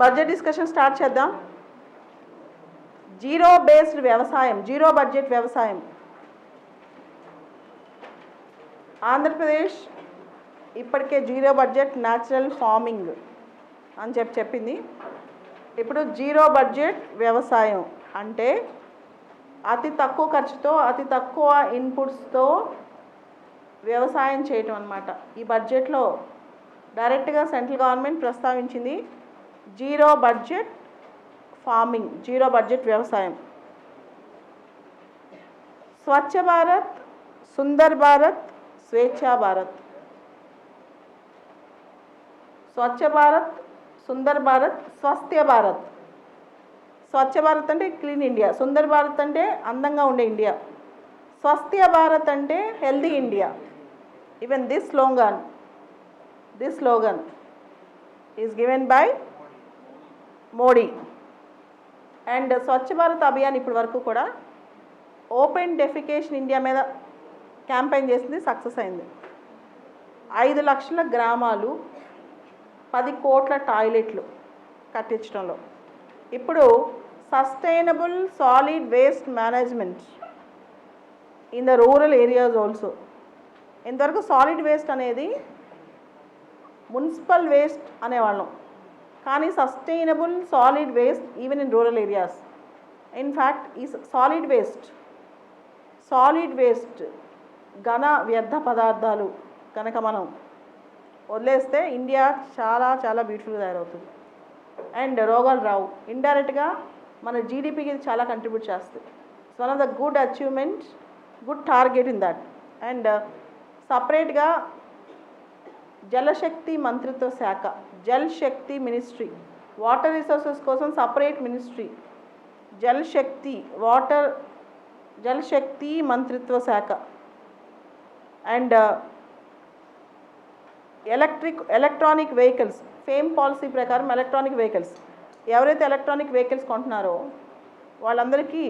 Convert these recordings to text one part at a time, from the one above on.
Budget discussion start చేద్దాం. Zero based వ్యవసాయం zero budget వ్యవసాయం. ఆంధ్రప్రదేశ్ ఇప్పటికే జీరో బడ్జెట్ న్యాచురల్ ఫార్మింగ్ అని చెప్పి చెప్పింది. ఇప్పుడు జీరో బడ్జెట్ వ్యవసాయం అంటే అతి తక్కువ ఖర్చుతో అతి తక్కువ ఇన్పుట్స్తో వ్యవసాయం చేయటం అనమాట ఈ బడ్జెట్లో డైరెక్ట్గా central government ప్రస్తావించింది zero budget farming zero budget వ్యవసాయం. స్వచ్ఛ భారత్ సుందర్ భారత్ స్వేచ్ఛా భారత్. స్వచ్ఛ భారత్ సుందర్ భారత్ స్వస్థ్య భారత్. స్వచ్ఛ భారత్ అంటే క్లీన్ ఇండియా సుందర్ భారత్ అంటే అందంగా ఉండే ఇండియా. స్వస్థ్య భారత్ అంటే healthy India. Even this slogan this slogan is given by Modi. And Swachh Bharat Abhiyan ఇప్పటి వరకు కూడా ఓపెన్ డెఫికేషన్ ఇండియా మీద క్యాంపెయిన్ చేసింది సక్సెస్ అయింది. ఐదు లక్షల గ్రామాలు పది కోట్ల టాయిలెట్లు కట్టించడంలో. ఇప్పుడు sustainable solid waste management in the rural areas also. ఇంతవరకు సాలిడ్ వేస్ట్ అనేది మున్సిపల్ వేస్ట్ అనేవాళ్ళం. కానీ sustainable solid waste even in rural areas in fact ఈ సాలిడ్ వేస్ట్ సాలిడ్ వేస్ట్ ఘన వ్యర్థ పదార్థాలు కనుక మనం వదిలేస్తే ఇండియా చాలా చాలా బ్యూటిఫుల్గా తయారవుతుంది. అండ్ రోగాలు రావు. ఇండైరెక్ట్గా మన జీడిపికి ఇది చాలా కంట్రిబ్యూట్ చేస్తుంది. It's one of the good achievement good target in that and సపరేట్గా జలశక్తి మంత్రిత్వ శాఖ Jal Shakti ministry water resources కోసం separate ministry Jal Shakti water Jal Shakti మంత్రిత్వ శాఖ and uh, electric electronic vehicles FAME policy ప్రకారం electronic vehicles. ఎవరైతే electronic vehicles కొంటున్నారో వాళ్ళందరికీ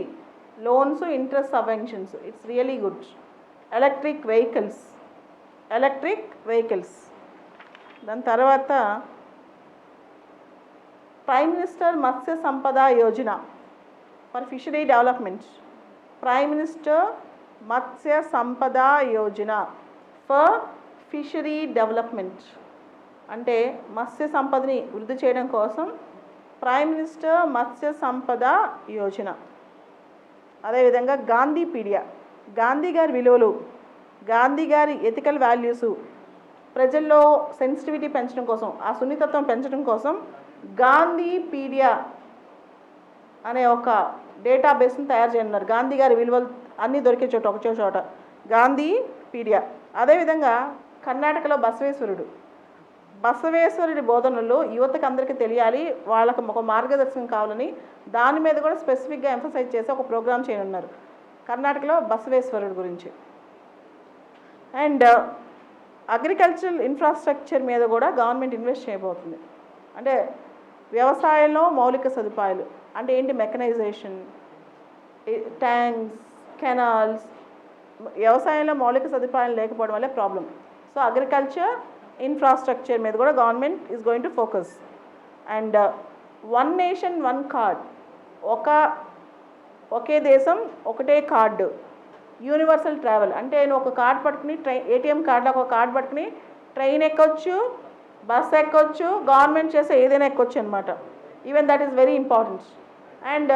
loans interest subventions it's really good. Electric vehicles electric vehicles. దాని తర్వాత prime minister Matsya Sampada Yojana for fishery development prime minister Matsya Sampada Yojana for fishery development అంటే మత్స్య సంపదని వృద్ధి చేయడం కోసం ప్రైమ్ మినిస్టర్ మత్స్య సంపద యోజన అదేవిధంగా గాంధీ పీడియా గాంధీ గారి విలువలు గాంధీ గారి ఎథికల్ వాల్యూసు ప్రజల్లో సెన్సిటివిటీ పెంచడం కోసం ఆ సున్నితత్వం పెంచడం కోసం గాంధీ పీడియా అనే ఒక డేటాబేస్ని తయారు చేయనున్నారు. గాంధీ గారి విలువలు అన్నీ దొరికే చోట ఒక చోట గాంధీ పీడియా అదేవిధంగా కర్ణాటకలో బసవేశ్వరుడు. బసవేశ్వరుడి బోధనలు యువతకు అందరికీ తెలియాలి వాళ్ళకు ఒక మార్గదర్శనం కావాలని దాని మీద కూడా స్పెసిఫిక్గా ఎంఫసైజ్ చేసి ఒక ప్రోగ్రామ్ చేయనున్నారు. కర్ణాటకలో బసవేశ్వరుడు గురించి. అండ్ అగ్రికల్చరల్ ఇన్ఫ్రాస్ట్రక్చర్ మీద కూడా గవర్నమెంట్ ఇన్వెస్ట్ చేయబోతుంది. అంటే వ్యవసాయంలో మౌలిక సదుపాయాలు అంటే ఏంటి? మెకనైజేషన్ ట్యాంక్స్ కెనాల్స్ వ్యవసాయంలో మౌలిక సదుపాయాలు లేకపోవడం వల్లే ప్రాబ్లం సో అగ్రికల్చర్ ఇన్ఫ్రాస్ట్రక్చర్ మీద కూడా government is going to focus and one nation one card ఒక ఒకే దేశం ఒకటే కార్డు యూనివర్సల్ ట్రావెల్ అంటే నేను ఒక కార్డ్ పట్టుకుని ట్రైన్ ఏటీఎం కార్డులో ఒక కార్డ్ పట్టుకుని ట్రైన్ ఎక్కొచ్చు బస్ ఎక్కొచ్చు గవర్నమెంట్ చేసే ఏదైనా ఎక్కొచ్చు అనమాట even that is very important and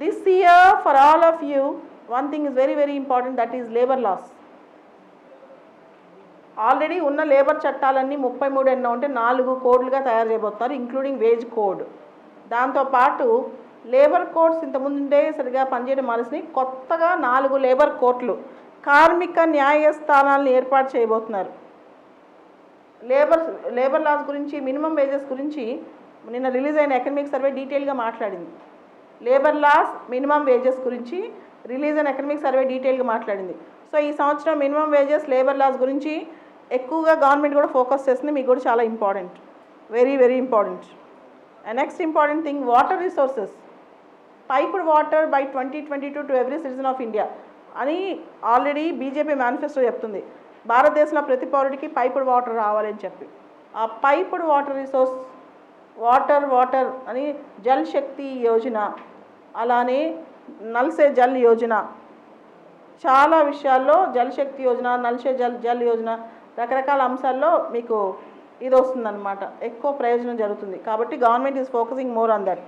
this year for all of you one thing is very very important that is labour laws already ఉన్న లేబర్ చట్టాలన్నీ ముప్పై మూడు ఎన్నో ఉంటే నాలుగు కోడ్లుగా తయారు చేయబోతున్నారు ఇంక్లూడింగ్ వేజ్ కోడ్ దాంతోపాటు లేబర్ కోడ్స్ ఇంతకుముందే సరిగా పనిచేయడం మానేసి కొత్తగా నాలుగు లేబర్ కోర్టులు కార్మిక న్యాయస్థానాలను ఏర్పాటు చేయబోతున్నారు. లేబర్ లేబర్ లాస్ గురించి మినిమం వేజెస్ గురించి నిన్న రిలీజ్ అయిన ఎకనమిక్ సర్వే డీటెయిల్గా మాట్లాడింది. లేబర్ లాస్ మినిమం వేజెస్ గురించి రిలీజ్ అయిన ఎకనమిక్ సర్వే డీటెయిల్గా మాట్లాడింది. సో ఈ సంవత్సరం మినిమం వేజెస్ లేబర్ లాస్ గురించి ఎక్కువగా గవర్నమెంట్ కూడా ఫోకస్ చేస్తుంది. మీకు కూడా చాలా important. Very very important. And next important thing water resources. Piped water by twenty twenty two to every citizen of India అని ఆల్రెడీ బీజేపీ మేనిఫెస్టో చెప్తుంది. భారతదేశంలో ప్రతి పౌరుడికి పైపుడ్ వాటర్ రావాలని చెప్పి. ఆ piped water resource water water అని జల్ శక్తి యోజన అలానే నల్సే జల్ యోజన చాలా విషయాల్లో జల్ శక్తి యోజన నల్సే జల్ జల్ యోజన రకరకాల అంశాల్లో మీకు ఇది వస్తుందన్నమాట. ఎక్కువ ప్రయోజనం జరుగుతుంది. కాబట్టి government is focusing more on that.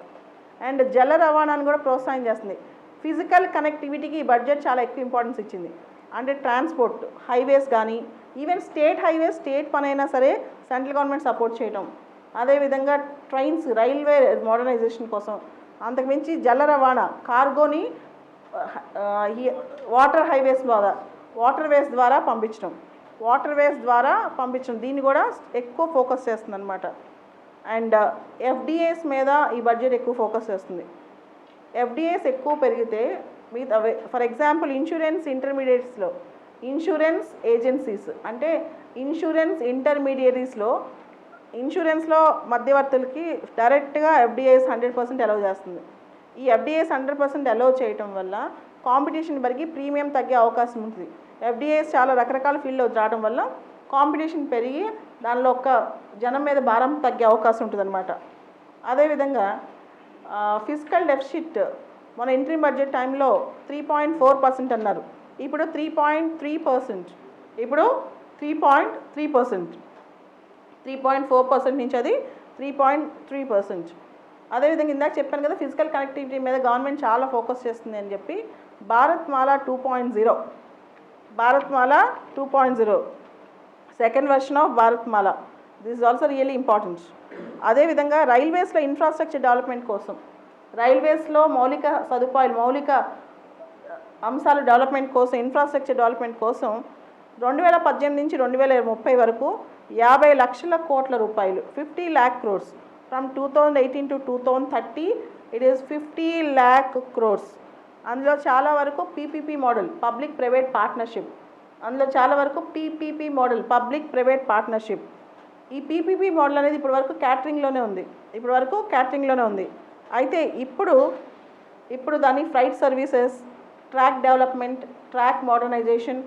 And జల రవాణాను కూడా ప్రోత్సాహం చేస్తుంది ఫిజికల్ కనెక్టివిటీకి ఈ బడ్జెట్ చాలా ఎక్కువ ఇంపార్టెన్స్ ఇచ్చింది. అంటే ట్రాన్స్పోర్ట్ హైవేస్ కానీ ఈవెన్ స్టేట్ హైవేస్ స్టేట్ పనైనా సరే సెంట్రల్ గవర్నమెంట్ సపోర్ట్ చేయటం. అదేవిధంగా ట్రైన్స్ రైల్వే మోడర్నైజేషన్ కోసం. అంతకుమించి జల రవాణా కార్గోని వాటర్ హైవేస్ ద్వారా వాటర్ వేస్ ద్వారా పంపించడం వాటర్ వేస్ ద్వారా పంపించడం దీన్ని కూడా ఎక్కువ ఫోకస్ చేస్తుంది అనమాట అండ్ ఎఫ్డిఏస్ మీద ఈ బడ్జెట్ ఎక్కువ ఫోకస్ చేస్తుంది. ఎఫ్డిఏస్ ఎక్కువ పెరిగితే విత్ ఫర్ ఎగ్జాంపుల్ ఇన్సూరెన్స్ ఇంటర్మీడియట్స్లో ఇన్సూరెన్స్ ఏజెన్సీస్ అంటే ఇన్సూరెన్స్ ఇంటర్మీడియరీస్లో ఇన్సూరెన్స్లో మధ్యవర్తులకి డైరెక్ట్గా ఎఫ్డిఐస్ హండ్రెడ్ పర్సెంట్ అలౌ చేస్తుంది. ఈ ఎఫ్డిఐస్ హండ్రెడ్ పర్సెంట్ అలౌ చేయటం వల్ల కాంపిటీషన్ పెరిగి ప్రీమియం తగ్గే అవకాశం ఉంటుంది ఎఫ్డిఐస్ చాలా రకరకాల ఫీల్డ్లో రావడం వల్ల కాంపిటీషన్ పెరిగి దానిలో ఒక జనం మీద భారం తగ్గే అవకాశం ఉంటుందన్నమాట. అదేవిధంగా ఫిజికల్ డెఫిసిట్ మన ఎంట్రీ బడ్జెట్ టైంలో త్రీ పాయింట్ ఫోర్ పర్సెంట్ అన్నారు. ఇప్పుడు త్రీ పాయింట్ త్రీ పర్సెంట్. ఇప్పుడు three point three percent. Three point four percent నుంచి అది త్రీ పాయింట్ త్రీ పర్సెంట్. అదేవిధంగా ఇందాక చెప్పాను కదా ఫిజికల్ కనెక్టివిటీ మీద గవర్నమెంట్ చాలా ఫోకస్ చేస్తుంది అని చెప్పి Bharat Mala two point zero. Bharat Mala two point zero. Second version of Bharat Mala this is also really important. అదేవిధంగా రైల్వేస్లో ఇన్ఫ్రాస్ట్రక్చర్ డెవలప్మెంట్ కోసం. రైల్వేస్లో మౌలిక సదుపాయాలు మౌలిక అంశాలు డెవలప్మెంట్ కోసం ఇన్ఫ్రాస్ట్రక్చర్ డెవలప్మెంట్ కోసం రెండు వేల పద్దెనిమిది నుంచి రెండు వేల ముప్పై వరకు యాభై లక్షల కోట్ల రూపాయలు fifty lakh crores. From two thousand eighteen to two thousand thirty it is fifty lakh crores. అందులో చాలా వరకు PPP model public private partnership. అందులో చాలా వరకు PPP model public private partnership. ఈ పీపీపీ మోడల్ అనేది ఇప్పటి వరకు క్యాటరింగ్లోనే ఉంది. ఇప్పటి వరకు క్యాటరింగ్లోనే ఉంది. అయితే ఇప్పుడు ఇప్పుడు దాని flight services track development track modernisation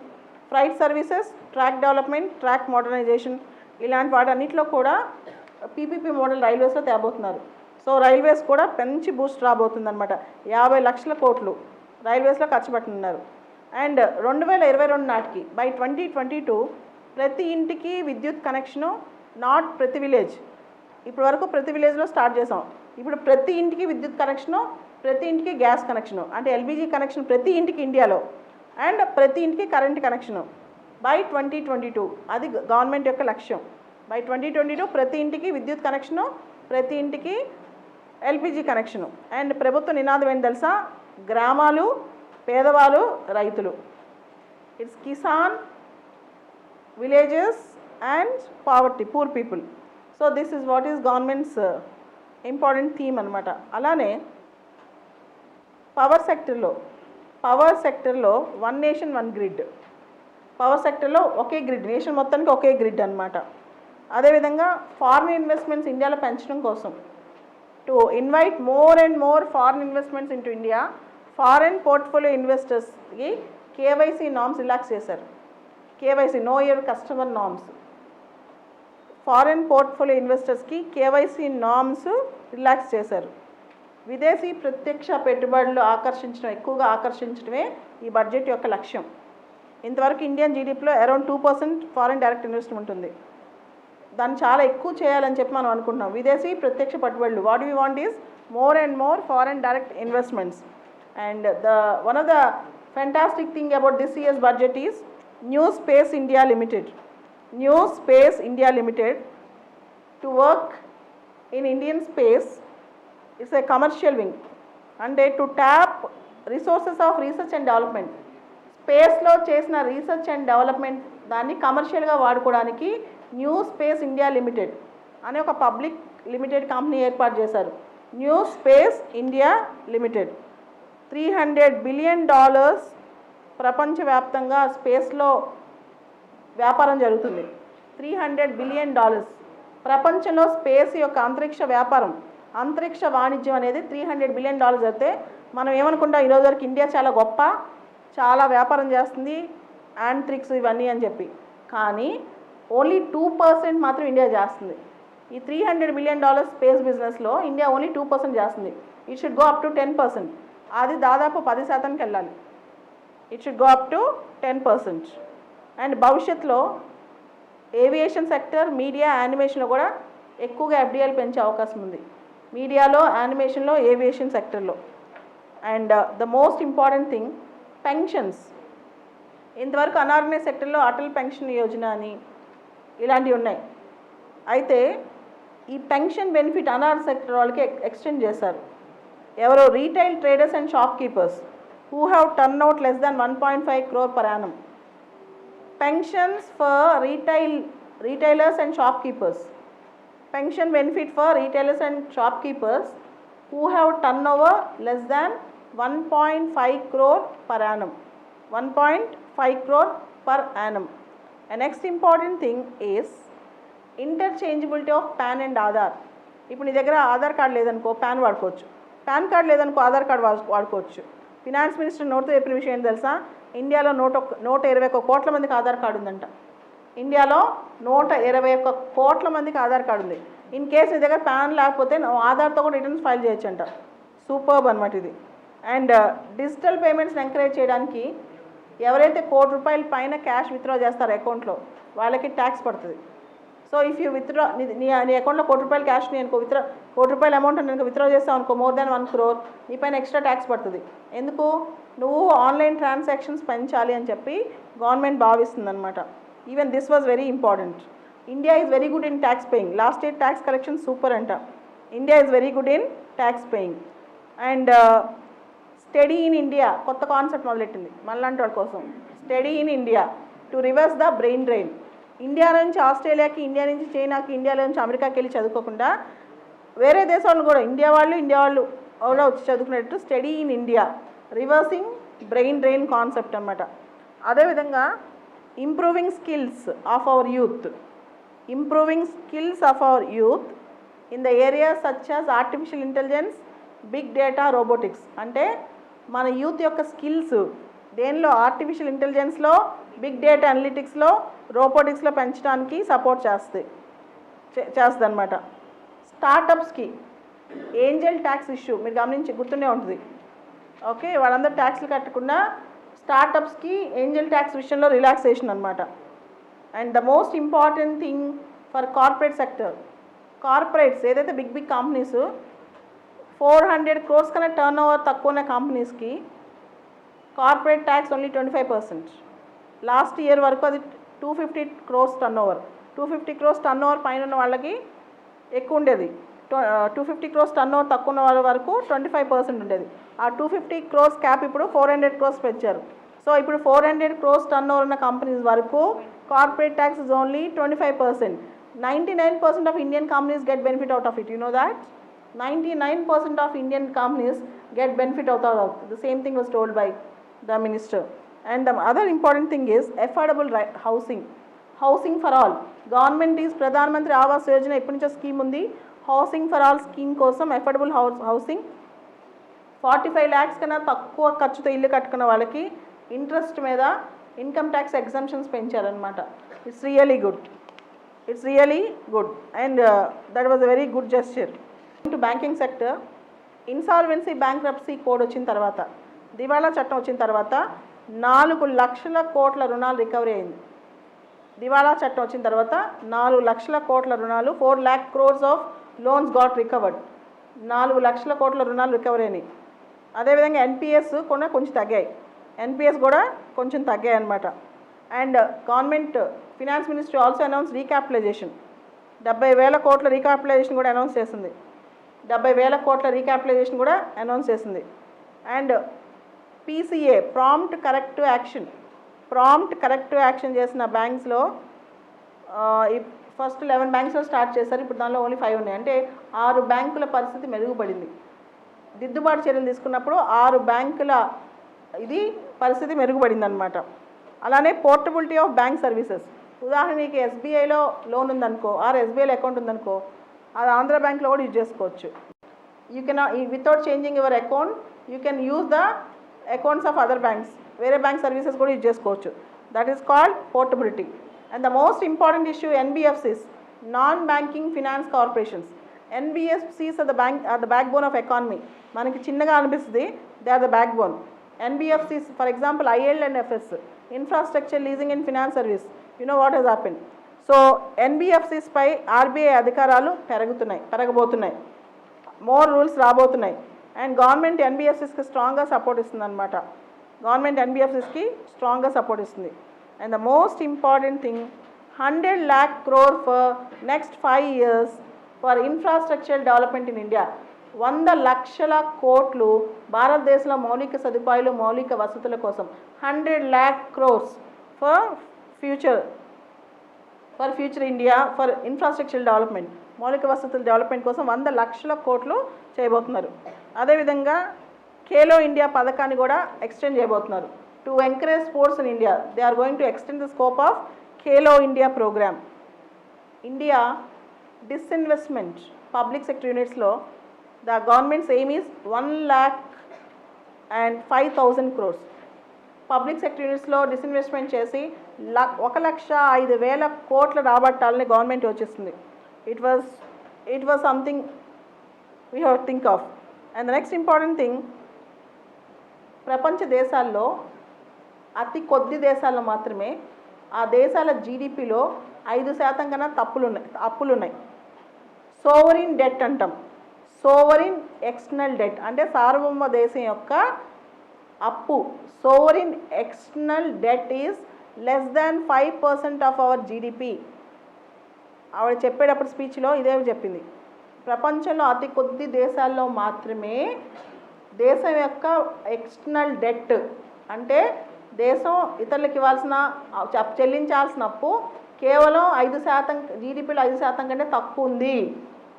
flight services track development track modernisation ఇలాంటి వాటన్నిటిలో కూడా పీపీపీ మోడల్ రైల్వేస్లో తేబోతున్నారు. సో రైల్వేస్ కూడా పెంచి బూస్ట్ రాబోతుంది అనమాట యాభై లక్షల కోట్లు రైల్వేస్లో ఖర్చు పెట్టనున్నారు. అండ్ రెండు వేల ఇరవై రెండు నాటికి బై ట్వంటీ ట్వంటీ టూ ప్రతి ఇంటికి విద్యుత్ కనెక్షను నాట్ ప్రతి విలేజ్. ఇప్పటి వరకు ప్రతి విలేజ్లో స్టార్ట్ చేసాం. ఇప్పుడు ప్రతి ఇంటికి విద్యుత్ కనెక్షను ప్రతి ఇంటికి గ్యాస్ కనెక్షను అంటే ఎల్పిజి కనెక్షన్ ప్రతి ఇంటికి ఇండియాలో అండ్ ప్రతి ఇంటికి current connection by twenty twenty two అది గవర్నమెంట్ యొక్క లక్ష్యం. బై ట్వంటీ ట్వంటీ టూ ప్రతి ఇంటికి విద్యుత్ కనెక్షను ప్రతి ఇంటికి ఎల్పిజి కనెక్షను. అండ్ ప్రభుత్వ నినాదం ఏంటి తెలుసా? గ్రామాలు పేదవాళ్ళు రైతులు. It's kisan villages and poverty poor people so this is what is government's important theme అనమాట అలానే పవర్ సెక్టర్లో పవర్ సెక్టర్లో one nation one grid. Power సెక్టర్లో ఒకే గ్రిడ్ నేషన్ మొత్తానికి ఒకే గ్రిడ్ అనమాట అదేవిధంగా ఫారిన్ ఇన్వెస్ట్మెంట్స్ ఇండియాలో పెంచడం కోసం. To invite more and more foreign investments into India foreign portfolio ఇన్వెస్టర్స్కి KYC norms relax చేశారు. KYC know your customer norms. Foreign portfolio ఇన్వెస్టర్స్కి KYC norms relax చేశారు. విదేశీ ప్రత్యక్ష పెట్టుబడులు ఆకర్షించడం ఎక్కువగా ఆకర్షించడమే ఈ బడ్జెట్ యొక్క లక్ష్యం. ఇంతవరకు ఇండియన్ జీడిపిలో around two percent foreign direct investment ఉంది దాన్ని చాలా ఎక్కువ చేయాలని చెప్పి మనం అనుకుంటున్నాం. విదేశీ ప్రత్యక్ష పెట్టుబడులు what we want is more and more foreign direct investments. And the one of the fantastic thing about this year's budget is new space India limited. New space India limited to work in Indian space it's a commercial wing అంటే to tap resources of research and development స్పేస్లో చేసిన research and development దాన్ని కమర్షియల్గా వాడుకోవడానికి new space India limited అనే ఒక public limited company ఏర్పాటు చేశారు. New space India limited three hundred billion dollars ప్రపంచవ్యాప్తంగా స్పేస్లో వ్యాపారం జరుగుతుంది. త్రీ హండ్రెడ్ బిలియన్ డాలర్స్ ప్రపంచంలో స్పేస్ యొక్క అంతరిక్ష వ్యాపారం అంతరిక్ష వాణిజ్యం అనేది త్రీ హండ్రెడ్ బిలియన్ డాలర్స్ అయితే మనం ఏమనుకుంటాం? ఈరోజు వరకు ఇండియా చాలా గొప్ప చాలా వ్యాపారం చేస్తుంది యాంట్రిక్స్ ఇవన్నీ అని చెప్పి. కానీ ఓన్లీ టూ పర్సెంట్ మాత్రం ఇండియా చేస్తుంది. ఈ three hundred million dollars space బిజినెస్లో ఇండియా ఓన్లీ టూ పర్సెంట్ చేస్తుంది. It should go up to ten percent అది దాదాపు పది శాతానికి వెళ్ళాలి. It should go up to ten percent and భవిష్యత్తులో ఏవియేషన్ సెక్టర్ మీడియా యానిమేషన్లో కూడా ఎక్కువగా ఎఫ్డిఐలు పెంచే అవకాశం ఉంది. మీడియాలో యానిమేషన్లో ఏవియేషన్ సెక్టర్లో. And the most important thing pensions. ఇంతవరకు అనార్గనైజ్ సెక్టర్లో అటల్ పెన్షన్ యోజన అని ఇలాంటివి ఉన్నాయి. అయితే ఈ పెన్షన్ బెనిఫిట్ అనార్ సెక్టర్ వాళ్ళకి ఎక్స్టెండ్ చేశారు. ఎవరో retail traders and shopkeepers who have turn out less than one point five crore per annum pensions for retail retailers and shopkeepers pension benefit for retailers and shopkeepers who have turnover less than one point five crore per annum one point five crore per annum and next important thing is interchangeability of PAN and Aadhaar ఇప్పుడు నీ దగ్గర Aadhaar card లేదనుకో PAN వాడుకోవచ్చు PAN card లేదనుకో Aadhaar card వాడు- వాడుకోవచ్చు finance minister నోట్తో చెప్పిన విషయం ఏంటి తెలుసా ఇండియాలో నూట నూట ఇరవై ఒక్క కోట్ల మందికి ఆధార్ కార్డు ఉందంట. ఇండియాలో నూట ఇరవై ఒక్క కోట్ల మందికి ఆధార్ కార్డు ఉంది. ఇన్ కేస్ మీ దగ్గర ప్యాన్ లేకపోతే ఆధార్తో కూడా రిటర్న్స్ ఫైల్ చేయొచ్చంట. సూపర్బ్ అనమాట ఇది. అండ్ uh, డిజిటల్ పేమెంట్స్ని ఎంకరేజ్ చేయడానికి ఎవరైతే కోటి రూపాయల పైన క్యాష్ విత్డ్రా చేస్తారో అకౌంట్లో వాళ్ళకి ట్యాక్స్ పడుతుంది. సో ఇఫ్ యూ విత్డ్రా నీ నీ అకౌంట్లో కోటి రూపాయలు క్యాష్ నీ అనుకో విత్డ్రా కోటి రూపాయల అమౌంట్ నేను విత్డ్రా చేస్తావు అనుకో మోర్ దాన్ వన్ క్రోర్ నీ పైన ఎక్స్ట్రా ట్యాక్స్ పడుతుంది. ఎందుకు? నువ్వు ఆన్లైన్ ట్రాన్సాక్షన్స్ పెంచాలి అని చెప్పి గవర్నమెంట్ భావిస్తుంది అనమాట even this was very important India is very good in tax paying last year tax collection super అంట India is very good in tax paying and study in India కొత్త concept మొదలెట్టింది మళ్ళంటి వాళ్ళ కోసం. Study in India to reverse the brain drain India నుంచి ఆస్ట్రేలియాకి India నుంచి చైనాకి ఇండియాలో నుంచి అమెరికాకి వెళ్ళి చదువుకోకుండా వేరే దేశాలను కూడా ఇండియా వాళ్ళు ఇండియా వాళ్ళు కూడా వచ్చి చదువుకునేట్టు study in India. Reversing brain drain concept అనమాట అదేవిధంగా improving skills of our youth. Improving skills of our youth in the area such as artificial intelligence big data robotics. అంటే మన యూత్ యొక్క స్కిల్స్ దేనిలో? ఆర్టిఫిషియల్ ఇంటెలిజెన్స్లో బిగ్ డేటా అనలిటిక్స్లో రోబోటిక్స్లో పెంచడానికి సపోర్ట్ చేస్తుంది చేస్తుంది అనమాట స్టార్టప్స్కి ఏంజల్ ట్యాక్స్ ఇష్యూ మీరు గమనించి గుర్తుండే ఉంటుంది. ఓకే వాళ్ళందరూ ట్యాక్స్లు కట్టకుండా స్టార్టప్స్కి ఏంజల్ ట్యాక్స్ విషయంలో రిలాక్సేషన్ అనమాట and the most important thing for corporate sector corporates ఏదైతే big big companies four hundred crores కన్నా టర్న్ ఓవర్ తక్కువ ఉన్న కంపెనీస్కి corporate tax only twenty five percent. Last year వరకు అది two fifty crores turnover two fifty crores turnover పైన ఉన్న వాళ్ళకి ఎక్కువ ఉండేది. Two fifty crores turnover తక్కువ ఉన్న వాళ్ళ వరకు ట్వంటీ ఫైవ్ పర్సెంట్ ఉండేది. ఆ టూ ఫిఫ్టీ క్రోర్స్ క్యాప్ ఇప్పుడు ఫోర్ హండ్రెడ్ క్రోర్స్ పెంచారు. సో ఇప్పుడు four hundred crores turnover ఉన్న కంపెనీస్ వరకు corporate tax is only twenty five percent. Ninety nine percent of Indian companies get benefit out of it. You know that ninety nine percent of Indian companies get benefit out of the same thing was told by the minister and the other important thing is affordable housing housing for all government is Pradhan Mantri Awas Yojana ఎప్పటి నుంచో scheme ఉంది housing for all scheme కోసం affordable house housing forty five lakhs కన్నా తక్కువ ఖర్చుతో ఇల్లు కట్టుకున్న వాళ్ళకి ఇంట్రెస్ట్ మీద income tax exemptions పెంచారనమాట it's really good it's really good and that was a very good gesture to banking sector insolvency bankruptcy code వచ్చిన తర్వాత దివాళా చట్టం వచ్చిన తర్వాత నాలుగు లక్షల కోట్ల రుణాలు రికవరీ అయింది. దివాళా చట్టం వచ్చిన తర్వాత నాలుగు లక్షల కోట్ల రుణాలు four lakh crores of loans got recovered నాలుగు లక్షల కోట్ల రుణాలు రికవరీ అయినాయి. అదేవిధంగా ఎన్పిఎస్ కూడా కొంచెం తగ్గాయి. ఎన్పిఎస్ కూడా కొంచెం తగ్గాయి అనమాట and government finance ministry also announce recapitalisation. డెబ్బై వేల కోట్ల రీక్యాపిటలైజేషన్ కూడా అనౌన్స్ చేసింది. డెబ్బై వేల కోట్ల రీక్యాపిటలైజేషన్ కూడా అనౌన్స్ చేసింది. And PCA prompt corrective action prompt corrective action చేసిన బ్యాంక్స్లో ఫస్ట్ లెవెన్ బ్యాంక్స్లో స్టార్ట్ చేశారు. ఇప్పుడు దానిలో ఓన్లీ ఫైవ్ ఉన్నాయి. అంటే ఆరు బ్యాంకుల పరిస్థితి మెరుగుపడింది. దిద్దుబాటు చర్యలు తీసుకున్నప్పుడు ఆరు బ్యాంకుల ఇది పరిస్థితి మెరుగుపడింది అనమాట అలానే పోర్టబిలిటీ ఆఫ్ బ్యాంక్ సర్వీసెస్ ఉదాహరణకి ఎస్బీఐలో లోన్ ఉందనుకో ఆర్ ఎస్బీఐలో అకౌంట్ ఉందనుకో అది ఆంధ్ర బ్యాంక్లో కూడా యూజ్ చేసుకోవచ్చు. You can without changing your account you can use the accounts of other banks వేరే బ్యాంక్ సర్వీసెస్ కూడా యూజ్ చేసుకోవచ్చు. That is called portability and the most important issue NBFCs non banking finance corporations NBFCs are the bank are the backbone of economy మనకి చిన్నగా అనిపిస్తుంది they are the backbone NBFCs for example IL and FS infrastructure leasing and finance service you know what has happen so NBFCs pi RBI అధికారాలు పెరుగుతున్నాయి పెరగబోతున్నాయి. More rules రాబోతున్నాయి. And government ఎన్బిఎఫ్సిస్కి స్ట్రాంగ్గా support ఇస్తుంది అనమాట గవర్నమెంట్ ఎన్బిఎఫ్సిస్కి స్ట్రాంగ్గా సపోర్ట్ ఇస్తుంది. And the most important thing hundred lakh crore for next five years for infrastructure development in India. వంద లక్షల కోట్లు భారతదేశంలో మౌలిక సదుపాయాలు మౌలిక వసతుల కోసం. Hundred lakh crores for future for future India for infrastructure development. మౌలిక వసతుల డెవలప్మెంట్ కోసం వంద లక్షల కోట్లు చేయబోతున్నారు. అదేవిధంగా ఖేలో ఇండియా పథకాన్ని కూడా ఎక్స్టెండ్ చేయబోతున్నారు. To encourage sports in India they are going to extend the scope of Khelo India programme India disinvestment public sector యూనిట్స్లో the government's aim is one lakh and five thousand crores public sector యూనిట్స్లో disinvestment చేసి లక్ ఒక లక్ష ఐదు వేల కోట్లు రాబట్టాలని government వచ్చేస్తుంది it was it was something we have think of and the next important thing ప్రపంచ దేశాల్లో అతి కొద్ది దేశాల్లో మాత్రమే ఆ దేశాల జీడిపిలో ఐదు శాతం కన్నా తప్పులు ఉన్నాయి అప్పులు ఉన్నాయి సోవరిన్ డెట్ అంటాం. సోవరిన్ ఎక్స్టర్నల్ డెట్ అంటే సార్వభౌమ దేశం యొక్క అప్పు. Sovereign external debt is less than five percent of our GDP ఆవిడ చెప్పేటప్పుడు స్పీచ్లో ఇదే చెప్పింది ప్రపంచంలో అతి కొద్ది దేశాల్లో మాత్రమే దేశం యొక్క ఎక్స్టర్నల్ డెట్ అంటే దేశం ఇతరులకు ఇవ్వాల్సిన చెల్లించాల్సిన అప్పు కేవలం ఐదు శాతం జీడిపిలో ఐదు శాతం కంటే తక్కువ ఉంది.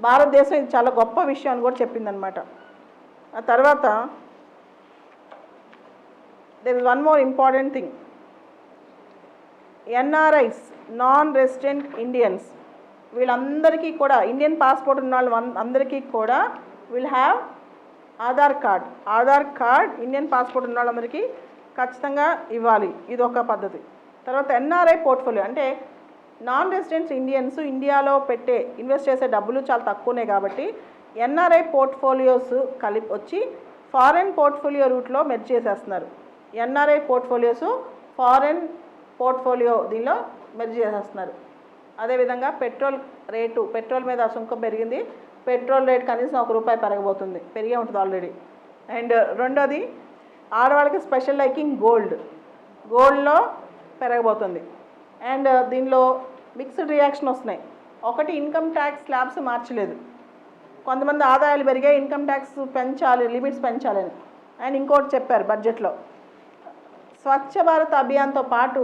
భారతదేశం ఇది చాలా గొప్ప విషయం అని కూడా చెప్పిందనమాట ఆ తర్వాత there is one more important thing NRIs non resident Indians వీళ్ళందరికీ కూడా ఇండియన్ పాస్పోర్ట్ ఉన్న వాళ్ళు వన్- అందరికీ కూడా will have Aadhaar card Aadhaar card Indian passport ఉన్న వాళ్ళందరికీ ఖచ్చితంగా ఇవ్వాలి. ఇది ఒక పద్ధతి. తర్వాత ఎన్ఆర్ఐ పోర్ట్ఫోలియో అంటే నాన్ రెసిడెంట్స్ ఇండియన్స్ ఇండియాలో పెట్టే ఇన్వెస్ట్ చేసే డబ్బులు చాలా తక్కువనే కాబట్టి ఎన్ఆర్ఐ పోర్ట్ఫోలియోస్ కలిపి వచ్చి ఫారెన్ పోర్ట్ఫోలియో రూట్లో మెర్జ్ చేసేస్తున్నారు. ఎన్ఆర్ఐ పోర్ట్ఫోలియోస్ ఫారెన్ పోర్ట్ఫోలియో దీనిలో మెర్జ్ చేసేస్తున్నారు. అదేవిధంగా పెట్రోల్ రేటు పెట్రోల్ మీద సుంకం పెరిగింది. పెట్రోల్ రేట్ కనీసం ఒక రూపాయి పెరగబోతుంది. పెరిగే ఉంటుంది ఆల్రెడీ అండ్ రెండోది ఆడవాళ్ళకి స్పెషల్ లైకింగ్ గోల్డ్ గోల్డ్లో పెరగబోతుంది. అండ్ దీనిలో మిక్స్డ్ రియాక్షన్ వస్తున్నాయి. ఒకటి ఇన్కమ్ ట్యాక్స్ స్లాబ్స్ మార్చలేదు. కొంతమంది ఆదాయాలు పెరిగాయి ఇన్కమ్ ట్యాక్స్ పెంచాలి లిమిట్స్ పెంచాలని. అండ్ ఇంకోటి చెప్పారు బడ్జెట్లో స్వచ్ఛ భారత్ అభియాన్తో పాటు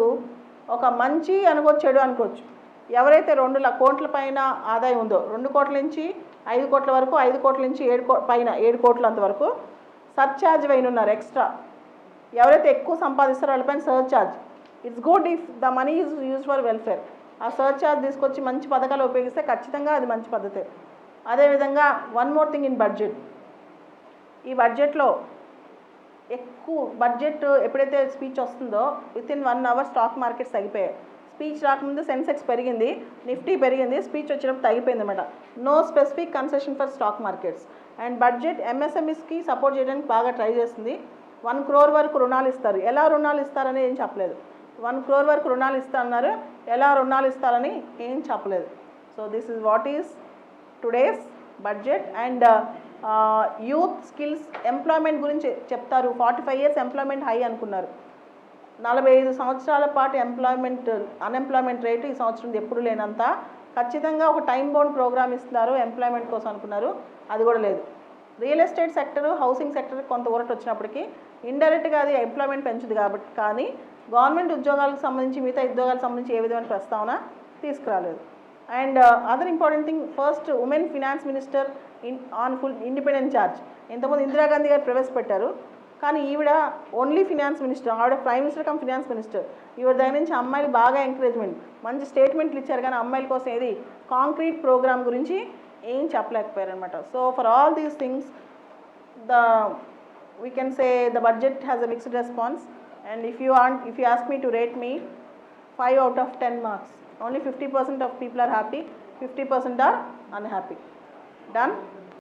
ఒక మంచి అనుకోవచ్చు చెడు అనుకోవచ్చు. ఎవరైతే రెండు కోట్ల పైన ఆదాయం ఉందో రెండు కోట్ల నుంచి ఐదు కోట్ల వరకు ఐదు కోట్ల నుంచి ఏడు కో పైన ఏడు కోట్ల అంతవరకు సర్ఛార్జ్ పైన ఉన్నారు ఎక్స్ట్రా ఎవరైతే ఎక్కువ సంపాదిస్తారో వాళ్ళపైన surcharge it's good if the money is use for welfare ఆ సర్ఛార్జ్ తీసుకొచ్చి మంచి పథకాలు ఉపయోగిస్తే ఖచ్చితంగా అది మంచి పద్ధతే. అదేవిధంగా one more thing in budget ఈ బడ్జెట్లో ఎక్కువ బడ్జెట్ ఎప్పుడైతే స్పీచ్ వస్తుందో with in one hour stock markets తగ్గిపోయాయి స్పీచ్ రాకముందు సెన్సెక్స్ పెరిగింది నిఫ్టీ పెరిగింది స్పీచ్ వచ్చినప్పుడు తగ్గిపోయింది అనమాట no specific concession for stock markets and budget ఎంఎస్ఎంఈస్కి support చేయడానికి బాగా ట్రై చేస్తుంది. వన్ క్రోర్ వరకు రుణాలు ఇస్తారు. ఎలా రుణాలు ఇస్తారని ఏం చెప్పలేదు. వన్ క్రోర్ వరకు రుణాలు ఇస్తారన్నారు ఎలా రుణాలు ఇస్తారని ఏం చెప్పలేదు. So this is what is today's budget and youth skills employment గురించి చెప్తారు. Forty five years employment high అనుకున్నారు. నలభై ఐదు సంవత్సరాల పాటు ఎంప్లాయ్మెంట్ అన్ఎంప్లాయ్మెంట్ రేటు ఈ సంవత్సరం ఎప్పుడు లేనంత ఖచ్చితంగా ఒక టైం బౌండ్ ప్రోగ్రామ్ ఇస్తున్నారు ఎంప్లాయ్మెంట్ కోసం అనుకున్నారు. అది కూడా లేదు. Real estate sector housing sector కొంత ఊరట వచ్చినప్పటికీ ఇండైరెక్ట్గా అది ఎంప్లాయ్మెంట్ పెంచుది కాబట్టి కానీ గవర్నమెంట్ ఉద్యోగాలకు సంబంధించి మిగతా ఉద్యోగాలకు సంబంధించి ఏ విధమైన ప్రస్తావన తీసుకురాలేదు. And other important thing first women finance minister in on full independent charge ఇంతకుముందు ఇందిరాగాంధీ గారు ప్రవేశపెట్టారు. కానీ ఈవిడ ఓన్లీ ఫినాన్స్ మినిస్టర్ ఆవిడ prime minister cum finance minister ఈవిడ దగ్గర నుంచి అమ్మాయిలు బాగా ఎంకరేజ్మెంట్ మంచి స్టేట్మెంట్లు ఇచ్చారు కానీ అమ్మాయిల కోసం ఏది? కాంక్రీట్ ప్రోగ్రామ్ గురించి ఏం చెప్పలేకపోయారనమాట so for all these things the we can say the budget has a mixed response and if you on if you ask me to rate me five out of ten marks only fifty percent of people are happy fifty percent are unhappy done